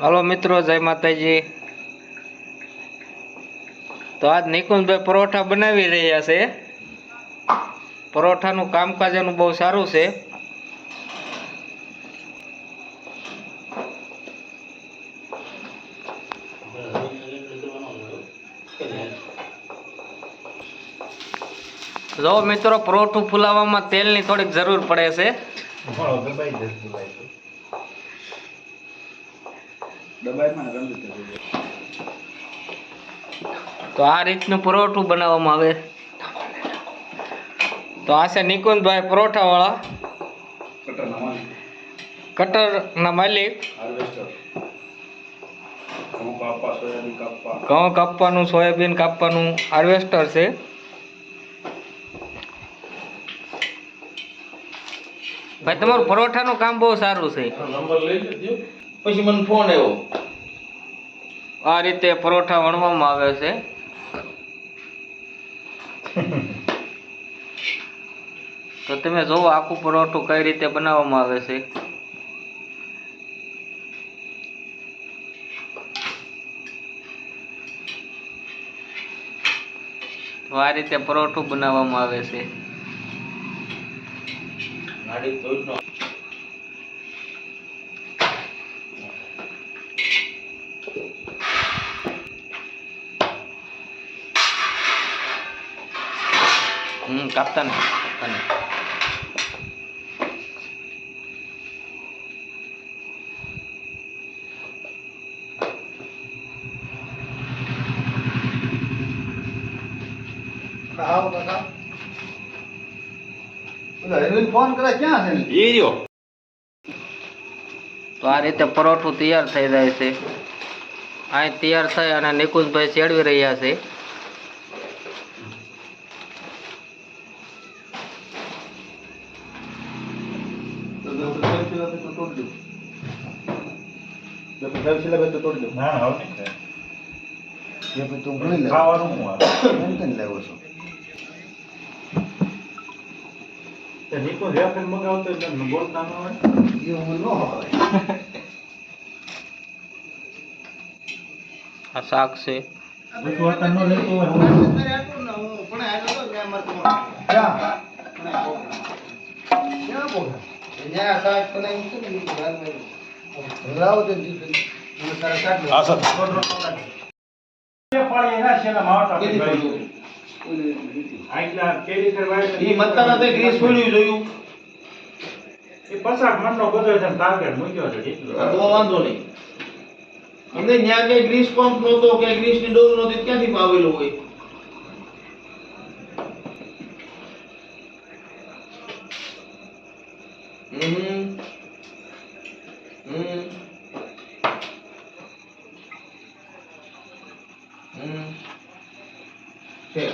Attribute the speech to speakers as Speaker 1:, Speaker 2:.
Speaker 1: હાલો મિત્રો, જય માતાજી. તો આજ નિકુંજભાઈ પરોઠા બનાવી રહ્યા છે. પરોઠાનું કામકાજ એનું બહુ સારું છે. જો મિત્રો, પરોઠું ફુલાવવામાં તેલની થોડીક જરૂર પડે છે. તો આ રીતનું પરોઠું બનાવવામાં આવે. તો આ છે નિકુંદભાઈ પરોઠા વાળા કટરના માલિક. ઘઉં કાપવાનું સોયાબીન કાપવાનું હાર્વેસ્ટર છે. ભાઈ તમારું પરોઠાનું કામ બહુ સારું છે.
Speaker 2: પછી મને ફોન આવ્યો.
Speaker 1: આ રીતે પરોઠા વણવામાં આવે છે. તો તમે જોવો આખું પરોઠું કઈ રીતે બનાવવામાં આવે છે. તો આ રીતે પરોઠું બનાવવામાં આવે છે
Speaker 2: નાડી તો જ નો
Speaker 1: હમ કાપતા ને કાપતા ને
Speaker 3: ફોન કરે ક્યાં છે
Speaker 2: એ રહ્યો.
Speaker 1: તો આ રીતે પરોઠું તૈયાર થઈ જાય છે. અહીં તૈયાર થઈ અને નિકુંજભાઈ ચેડવી રહ્યા છે
Speaker 3: તો તો તો સેલ્ફી લાવે તો તોડી દઉં. જો સેલ્ફી લાવે તો તોડી દઉં.
Speaker 4: ના હવે નહીં થાય.
Speaker 3: એ પછી તું ગણી લે.
Speaker 4: ખાવાનું હું આવે?
Speaker 3: એમ કેમ લેવો છો?
Speaker 4: તે નિકુંજ રેફરી મંગાવતો એટલે બોલ ના ન હોય.
Speaker 3: એ હું ન હોય.
Speaker 1: આ શાક છે
Speaker 4: બધું લેતો હોય હું. આ તે
Speaker 2: પડ્યું જોયું.
Speaker 4: એ પસાર મણનો બધો છે ને ટાર્ગેટ મૂક્યો છે
Speaker 2: વાંધો નહીં. અમને ત્યાં કઈ ગ્રીસ પંપ નહોતો કે ગ્રીસની ડોલ નહોતી ક્યાંથી પાવેલું હોય. હમ હમ હમ છે